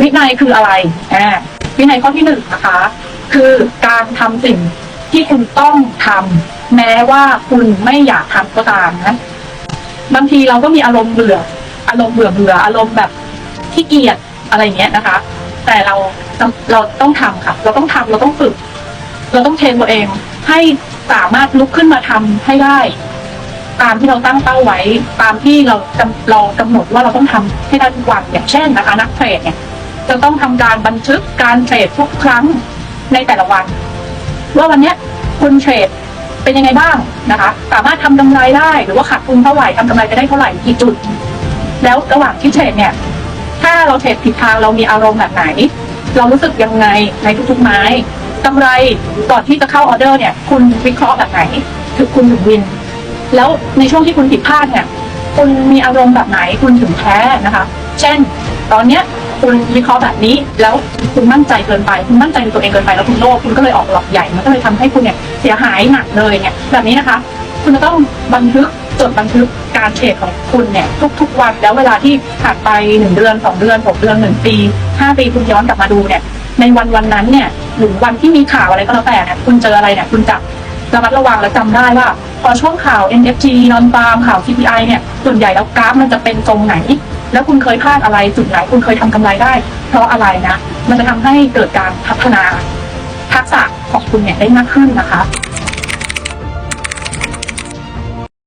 วินัยคืออะไรอ่าวินัยข้อที่หนึ่งนะคะ คือการทำสิ่งที่คุณต้องทำแม้ว่าคุณไม่อยากทำก็ตามนะบางทีเราก็มีอารมณ์เบื่อ อารมณ์เบื่อเบื่ออารมณ์แบบขี้เกียจอะไรเงี้ยนะคะ แต่เราเราต้องทำค่ะ เราต้องทำเราต้องฝึก เราต้องเทรนตัวเองให้สามารถลุกขึ้นมาทำให้ได้ ตามที่เราตั้งเป้าไว้ ตามที่เราเรากำหนดว่าเราต้องทำให้ได้ทุกวันอย่างเช่นนะคะ นักเทรดเนี่ย จะต้องทำการบันทึกการเทรดทุกครั้งในแต่ละวัน ว่าวันเนี้ยคุณเทรดเป็นยังไงบ้างนะคะ สามารถทำกำไรได้หรือว่าขาดทุนเท่าไหร่ทำกำไรไปได้เท่าไหร่กี่จุด แล้วระหว่างที่เทรดเนี่ย ถ้าเราเทรดผิดทางเรามีอารมณ์แบบไหน เรารู้สึกยังไงในทุกๆไม้กำไรก่อนที่จะเข้าออเดอร์เนี่ย คุณวิเคราะห์แบบไหนถึงคุณถึงวิน แล้วในช่วงที่คุณผิดพลาดเนี่ยคุณมีอารมณ์แบบไหนคุณถึงแพ้นะคะ เช่น ตอนเนี้ย คุณวิเคราะห์แบบนี้ แล้วคุณมั่นใจเกินไป คุณมั่นใจในตัวเองเกินไปแล้วคุณโลภคุณก็เลยออกหลอกใหญ่มันก็เลยทำให้คุณเนี่ยเสียหายหนักเลยเนี่ยแบบนี้นะคะ คุณจะต้องบันทึกจดบันทึกการเทรดของคุณเนี่ยทุก ๆ วันแล้วเวลาที่ผ่านไปหนึ่งเดือนสองเดือนหกเดือนหนึ่งปีห้าปีคุณย้อนกลับมาดูเนี่ยในวันวันนั้นเนี่ยหรือวันที่มีข่าวอะไรก็แล้วแต่เนี่ยคุณเจออะไรเนี่ยคุณจะระมัดระวังและจำได้ว่า พอช่วงข่าว NFT นอนฟาร์มข่าว CPI เนี่ยส่วนใหญ่แล้วกราฟมันจะเป็นตรงไหน แล้วคุณเคยพลาดอะไรจุดไหนคุณเคยทำกำไรได้ เพราะอะไรนะ มันจะทำให้เกิดการพัฒนาทักษะของคุณเนี่ยได้มากขึ้นนะคะ